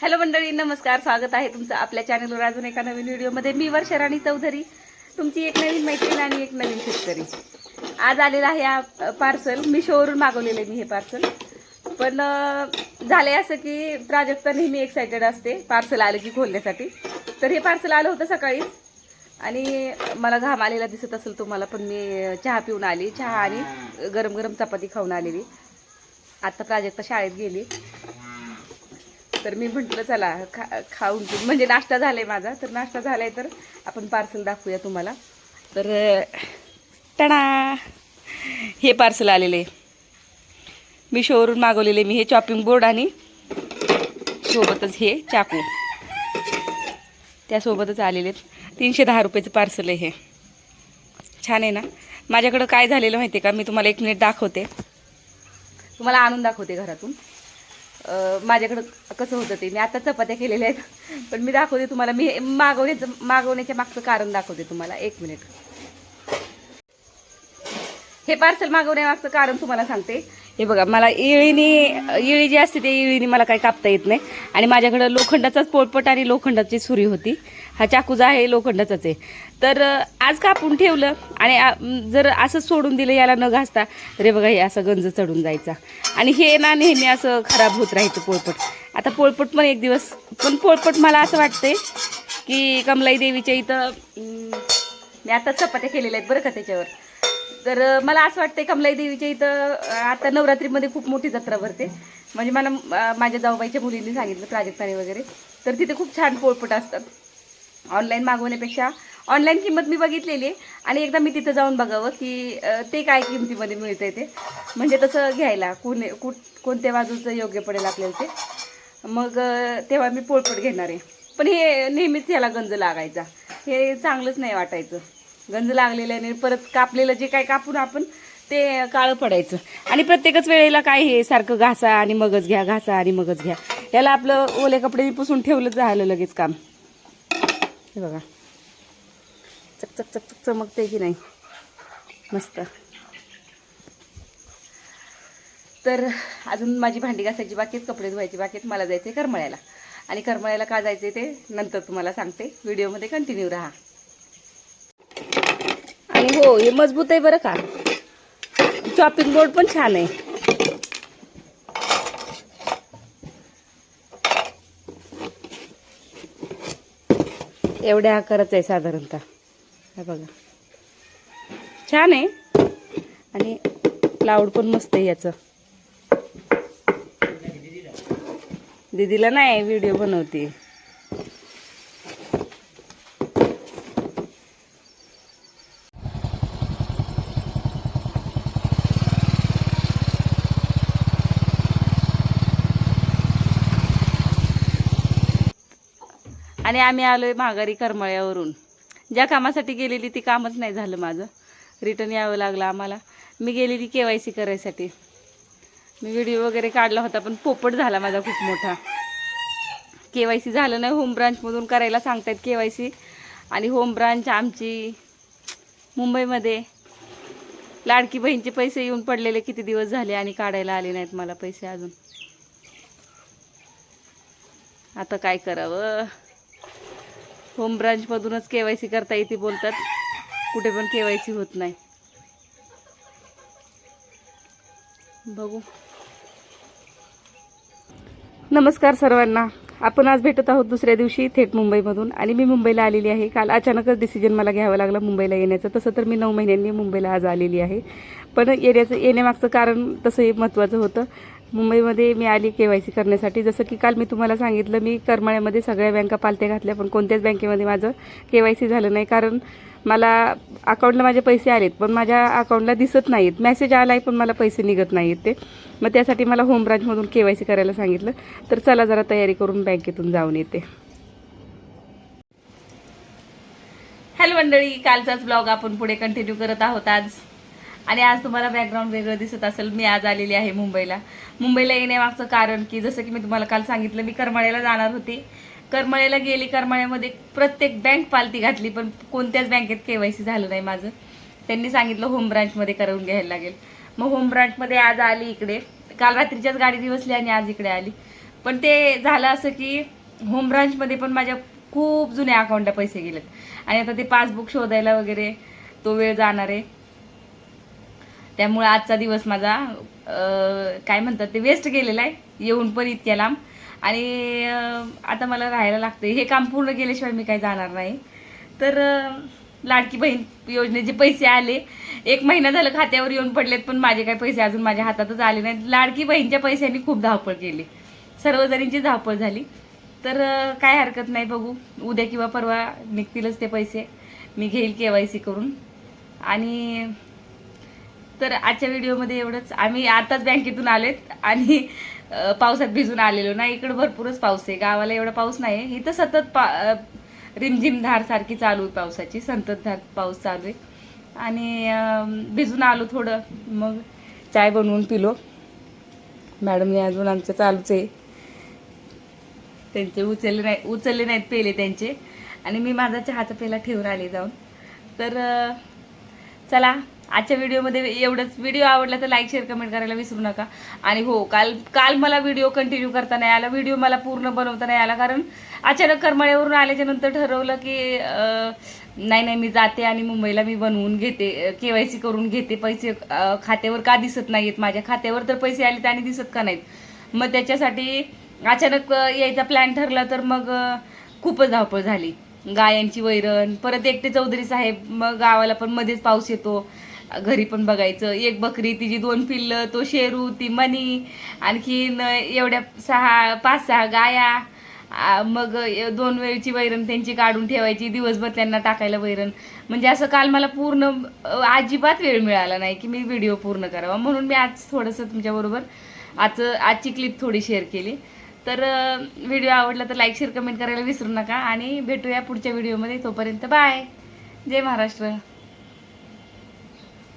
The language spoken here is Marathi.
हॅलो मंडळी नमस्कार स्वागत आहे तुमचं आपल्या चॅनलवर अजून एका नवीन व्हिडिओमध्ये मी वर्षराणी चौधरी. तुमची एक नवीन मैत्रीण आणि एक नवीन शेतकरी. आज आलेला आहे हा पार्सल मी शोवरून मागवलेलं आहे मी हे पार्सल पण झालं असं की प्राजक्ता नेहमी एक्सायटेड असते पार्सल आलं की खोलण्यासाठी. तर हे पार्सल आलं होतं सकाळीच आणि मला घाम आलेला दिसत असेल तुम्हाला पण मी चहा पिऊन आली. चहा आणि गरम गरम चपाती खाऊन आलेली. आता प्राजक्ता शाळेत गेली. तर मी म्हटलं चला खा खाऊन म्हणजे नाश्ता झाला आहे माझा. तर नाश्ता झाला आहे तर आपण पार्सल दाखवूया तुम्हाला. तर टणा हे पार्सल आलेले. मी शोवरून मागवलेले. मी हे चॉपिंग बोर्ड आणि सोबतच हे चाकू. त्यासोबतच आलेले. तीनशे दहा रुपयाचं पार्सल आहे हे. छान आहे ना? माझ्याकडं काय झालेलं माहिती आहे का? मी तुम्हाला एक मिनिट दाखवते. तुम्हाला आणून दाखवते घरातून. माझ्याकडं कसं होतं ते मी आता चपात्या केलेल्या आहेत. पण मी दाखवते तुम्हाला मी मागवण्याचं मागवण्याच्या मागचं कारण दाखवते तुम्हाला. एक मिनिट. हे पार्सल मागवण्यामागचं कारण तुम्हाला सांगते. हे बघा मला इळीनी इळी जी असते ते इळीनी मला काही कापता येत नाही. आणि माझ्याकडं लोखंडाचाच पोळपट आणि लोखंडाची सुरी होती. हा चाकू जो आहे लोखंडाचाच आहे. तर आज कापून ठेवलं आणि जर असं सोडून दिलं याला न घासता रे बघा हे असं गंज चढून जायचा. आणि हे ना नेहमी असं खराब होत राहायचं पोळपट. आता पोळपट पण एक दिवस पण पोळपट मला असं वाटतंय की कमलाई देवीच्या इथं मी आता चपात्या केलेल्या आहेत बरं का त्याच्यावर. तर मला असं वाटतंय कमलाई देवीच्या इथं आता नवरात्रीमध्ये खूप मोठी जत्रा भरते. म्हणजे मला माझ्या जाऊबाईच्या मुलींनी सांगितलं प्राजक्ताने वगैरे. तर तिथे खूप छान पोळपट असतात. ऑनलाईन मागवण्यापेक्षा ऑनलाईन किंमत मी बघितलेली आहे. आणि एकदा मी तिथं जाऊन बघावं की ते काय किमतीमध्ये मिळतंय ते. म्हणजे तसं घ्यायला कोण कुठ कोणत्या बाजूचं योग्य पडेल आपल्याला ते. मग तेव्हा मी पोळपट घेणार आहे. पण हे नेहमीच ह्याला गंज लागायचा. हे चांगलंच नाही वाटायचं. गंज लागलेल्याने परत कापलेलं जे काय कापून आपण ते काळं पडायचं. आणि प्रत्येकच वेळेला काय हे सारखं घासा आणि मगच घ्या घासा आणि मगच घ्या. याला आपलं ओले कपडे पुसून ठेवलं झालं लगेच काम. हे बघा. चक चक चक चमकते की नाही? मस्त. तर अजून माझी भांडी घासायची बाकीच कपडे धुवायची बाकीत मला जायचं आहे करमळ्याला. आणि करमळ्याला का जायचं ते नंतर तुम्हाला सांगते. व्हिडिओमध्ये कंटिन्यू राहा. आणि हो हे मजबूत आहे बरं का. चॉपिंग बोर्ड पण छान आहे. एवढ्या आकाराचं आहे साधारणतः. बघा. छान आहे. आणि क्लाऊड पण मस्त आहे याचं. दीदीला नाही व्हिडिओ बनवते आणि आम्ही आलोय माघारी करमळ्यावरून. ज्या कामासाठी गेलेली ती कामच नाही झालं माझं. रिटर्न यावं लागलं आम्हाला. मी गेलेली के वाय सी करायसाठी. मी व्हिडिओ वगैरे काढला होता पण पोपट झाला माझा खूप मोठा. के वाय सी झालं नाही होम ब्रांचमधून करायला सांगतायत के वाय सी. आणि होम ब्रांच आमची मुंबईमध्ये. लाडकी बहीणचे पैसे येऊन पडलेले किती दिवस झाले आणि काढायला आले नाहीत मला पैसे अजून. आता काय करावं? होम ब्रांचमधूनच के वाय सी करता येते बोलतात. कुठे पण के वाय सी होत नाही. बघू. नमस्कार सर्वांना. आपण आज भेटत आहोत दुसऱ्या दिवशी थेट मुंबईमधून. आणि मी मुंबईला आलेली आहे. काल अचानकच डिसिजन मला घ्यावं लागलं मुंबईला येण्याचं. तसं तर मी नऊ महिन्यांनी मुंबईला आज आलेली आहे. पण येण्याचं येण्यामागचं कारण तसं हे महत्त्वाचं होतं. मुंबईमध्ये मी आली के वाय सी करण्यासाठी. जसं की काल मी तुम्हाला सांगितलं मी करमाळ्यामध्ये सगळ्या बँका पालत्या घातल्या पण कोणत्याच बँकेमध्ये माझं के वाय सी झालं नाही. कारण मला अकाउंटला माझे पैसे आलेत पण माझ्या अकाउंटला दिसत नाहीत. मेसेज आला आहे पण मला पैसे निघत नाही आहेत ते. मग त्यासाठी मला होम ब्रांचमधून के वाय सी करायला सांगितलं. तर चला जरा तयारी करून बँकेतून जाऊन येते. हॅलो मंडळी कालचाच ब्लॉग आपण पुढे कंटिन्यू करत आहोत आज. आणि आज तुम्हाला बॅकग्राऊंड वेगळं दिसत असेल. मी आज आलेली आहे मुंबईला. मुंबईला येण्यामागचं कारण की जसं की मी तुम्हाला काल सांगितलं मी करमाळ्याला जाणार होते. करमाळ्याला गेली करमाळ्यामध्ये प्रत्येक बँक पालती घातली पण कोणत्याच बँकेत केवायसी झालं नाही माझं. त्यांनी सांगितलं होम ब्रांचमध्ये करून घ्यायला लागेल. मग होम ब्रांचमध्ये आज आली इकडे. काल रात्रीच्याच गाडीने बसली आणि आज इकडे आली. पण ते झालं असं की होम ब्रांचमध्ये पण माझ्या खूप जुन्या अकाउंटला पैसे गेलेत. आणि आता ते पासबुक शोधायला वगैरे तो वेळ जाणार आहे. त्यामुळे आजचा दिवस माझा काय म्हणतात ते वेस्ट गेलेला आहे. येऊन पण इतक्या लांब. आणि आता मला राहायला लागतं हे काम पूर्ण केल्याशिवाय मी काही जाणार नाही. तर लाडकी बहीण योजनेचे पैसे आले. एक महिना झालं खात्यावर येऊन पडलेत पण माझे काही पैसे अजून माझ्या हातातच आले नाहीत. लाडकी बहीणच्या पैशांनी खूप धावपळ केली. सर्वजणींची धावपळ झाली. तर काय हरकत नाही बघू. उद्या किंवा परवा निघतीलच ते पैसे. मी घेईल के वाय सी करून. आणि तर आजच्या व्हिडिओमध्ये एवढंच. आम्ही आताच बँकेतून आलेत आणि पावसात भिजून आलेलो. ना इकडं भरपूरच पाऊस आहे. गावाला एवढा पाऊस नाही. इथं सतत पा रिमझिम धार सारखी चालू आहे पावसाची. संततधार पाऊस चालू आहे. आणि भिजून आलो थोडं. मग चाय बनवून पिलो. मॅडमने अजून आमचं चालूच आहे. त्यांचे उचलले नाही उचलले नाहीत पेले त्यांचे. आणि मी माझा चहाचा पेला ठेवून आले जाऊन. तर चला. आजच्या व्हिडिओमध्ये एवढंच. व्हिडिओ आवडला तर लाईक शेअर कमेंट करायला विसरू नका. आणि हो काल काल मला व्हिडिओ कंटिन्यू करता नाही आला. व्हिडिओ मला पूर्ण बनवता नाही आला. कारण अचानक करमाळ्यावरून आल्याच्यानंतर ठरवलं की नाही नाही मी जाते आणि मुंबईला मी बनवून घेते. के वाय सी करून घेते. पैसे खात्यावर का दिसत नाहीत माझ्या खात्यावर तर पैसे आले आणि दिसत का नाहीत? मग त्याच्यासाठी अचानक यायचा प्लॅन ठरला तर मग खूपच धावपळ झाली. गायांची वैरण परत एकटे चौधरी साहेब मग गावाला पण मध्येच पाऊस येतो. घरी पण बघायचं. एक बकरी तिची दोन पिल्लं तो शेरू ती मनी आणखीन एवढ्या सहा पाच सहा गाया. मग दोन वेळची वैरण त्यांची काढून ठेवायची. दिवसभर त्यांना टाकायला वैरण. म्हणजे असं काल मला पूर्ण अजिबात वेळ मिळाला नाही की मी व्हिडिओ पूर्ण करावा. म्हणून मी आज थोडंसं तुमच्याबरोबर आज आजची क्लिप थोडी शेअर केली. तर व्हिडिओ आवडला तर लाईक शेअर कमेंट करायला विसरू नका. आणि भेटूया पुढच्या व्हिडिओमध्ये. तोपर्यंत बाय. जय महाराष्ट्र.